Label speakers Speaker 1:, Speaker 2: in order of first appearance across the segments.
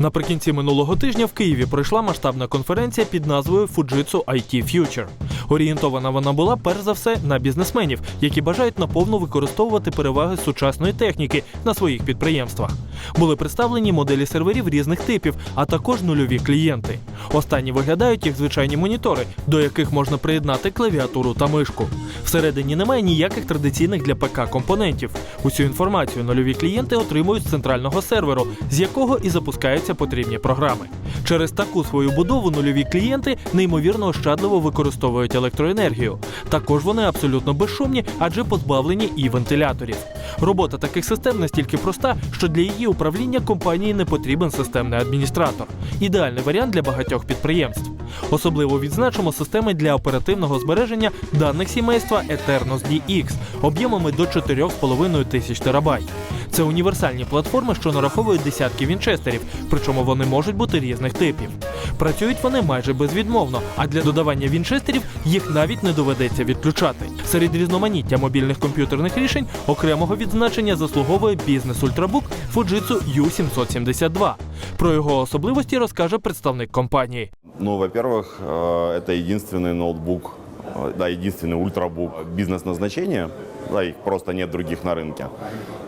Speaker 1: Наприкінці минулого тижня в Києві пройшла масштабна конференція під назвою Fujitsu IT Future. Орієнтована вона була перш за все на бізнесменів, які бажають наповну використовувати переваги сучасної техніки на своїх підприємствах. Були представлені моделі серверів різних типів, а також нульові клієнти. Останні виглядають як звичайні монітори, до яких можна приєднати клавіатуру та мишку. Всередині немає ніяких традиційних для ПК компонентів. Усю інформацію нульові клієнти отримують з центрального серверу, з якого і запускаються потрібні програми. Через таку свою будову нульові клієнти неймовірно ощадливо використовують електроенергію. Також вони абсолютно безшумні, адже позбавлені і вентиляторів. Робота таких систем настільки проста, що для її управління компанії не потрібен системний адміністратор. Ідеальний варіант для багатьох підприємств. Особливо відзначимо системи для оперативного збереження даних сімейства Eternos DX об'ємами до 4,5 тисяч терабайт. Це універсальні платформи, що нараховують десятки вінчестерів, причому вони можуть бути різних типів. Працюють вони майже безвідмовно, а для додавання вінчестерів їх навіть не доведеться відключати. Серед різноманіття мобільних комп'ютерних рішень окремого відзначення заслуговує бізнес ультрабук Fujitsu U772. Про його особливості розкаже представник компанії.
Speaker 2: Ну, во-первых, э, это единственный ноутбук, э, да, единственный ультрабук бизнес-назначения, да, их просто нет других на рынке.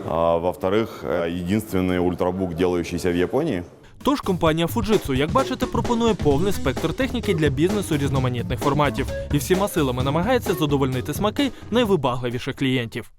Speaker 2: А, во-вторых, э, единственный ультрабук, делающийся в Японии.
Speaker 1: Тож компанія Fujitsu, як бачите, пропонує повний спектр техніки для бізнесу різноманітних форматів і всіма силами намагається задовольнити смаки найвибагливіших клієнтів.